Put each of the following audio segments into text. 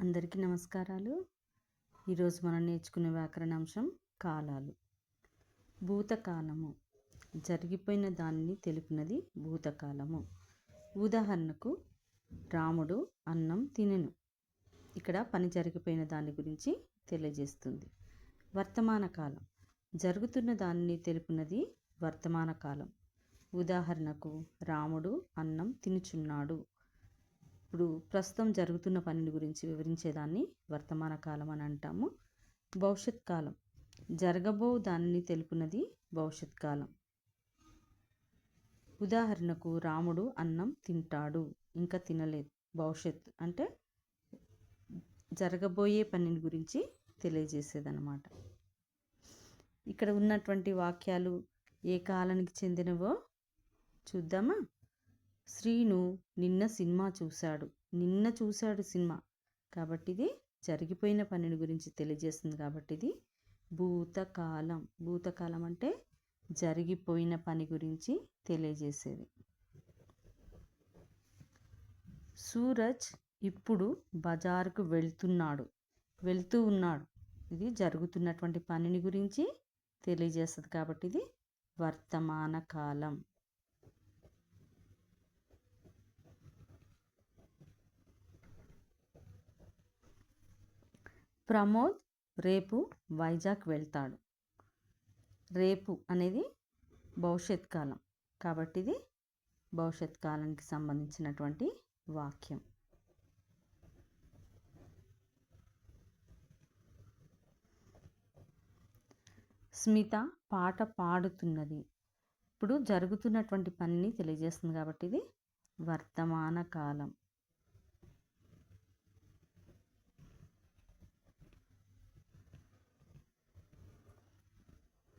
అందరికీ నమస్కారాలు. ఈరోజు మనం నేర్చుకునే వ్యాకరణాంశం కాలాలు. భూతకాలము. జరిగిపోయిన దానిని తెలిపినది భూతకాలము. ఉదాహరణకు రాముడు అన్నం తినెను. ఇక్కడ పని జరిగిపోయిన దాని గురించి తెలియజేస్తుంది. వర్తమాన కాలం. జరుగుతున్న దానిని తెలిపినది వర్తమాన కాలం. ఉదాహరణకు రాముడు అన్నం తినుచున్నాడు. ఇప్పుడు ప్రస్తుతం జరుగుతున్న పనిని గురించి వివరించేదాన్ని వర్తమాన కాలం అని అంటాము. భవిష్యత్ కాలం. జరగబో దానిని తెలుపునది భవిష్యత్ కాలం. ఉదాహరణకు రాముడు అన్నం తింటాడు ఇంకా తినలేదు. భవిష్యత్ అంటే జరగబోయే పనిని గురించి తెలియజేసేదన్నమాట. ఇక్కడ ఉన్నటువంటి వాక్యాలు ఏ కాలానికి చెందినవో చూద్దామా? శ్రీను నిన్న సినిమా చూశాడు. నిన్న చూశాడు సినిమా. కాబట్టి ఇది జరిగిపోయిన పనిని గురించి తెలియజేస్తుంది కాబట్టి ఇది భూతకాలం. భూతకాలం అంటే జరిగిపోయిన పని గురించి తెలియజేసేది. సూరజ్ ఇప్పుడు బజారుకు వెళ్తున్నాడు. వెళ్తూ ఉన్నాడు. ఇది జరుగుతున్నటువంటి పనిని గురించి తెలియజేస్తుంది కాబట్టి ఇది వర్తమాన కాలం. ప్రమోద్ రేపు వైజాగ్ వెళ్తాడు. రేపు అనేది భవిష్యత్ కాలం. కాబట్టి ఇది భవిష్యత్ కాలానికి సంబంధించినటువంటి వాక్యం. స్మిత పాట పాడుతున్నది. ఇప్పుడు జరుగుతున్నటువంటి పనిని తెలియజేస్తుంది కాబట్టి ఇది వర్తమాన కాలం.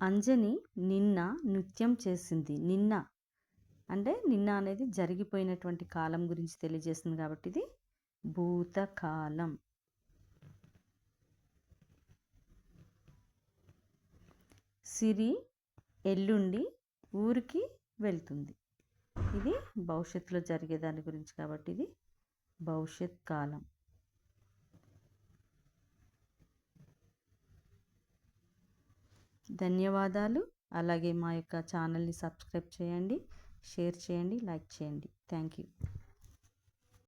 అంజని నిన్న నృత్యం చేసింది. నిన్న. అంటే నిన్న అనేది జరిగిపోయినటువంటి కాలం గురించి తెలియజేస్తుంది కాబట్టి ఇది భూతకాలం. సిరి ఎల్లుండి ఊరికి వెళ్తుంది. ఇది భవిష్యత్తులో జరిగే దాని గురించి కాబట్టి ఇది భవిష్యత్ కాలం ధన్యవాదాలు. అలాగే మా యొక్క ఛానల్ని సబ్స్క్రైబ్ చేయండి షేర్ చేయండి లైక్ చేయండి. Thank you.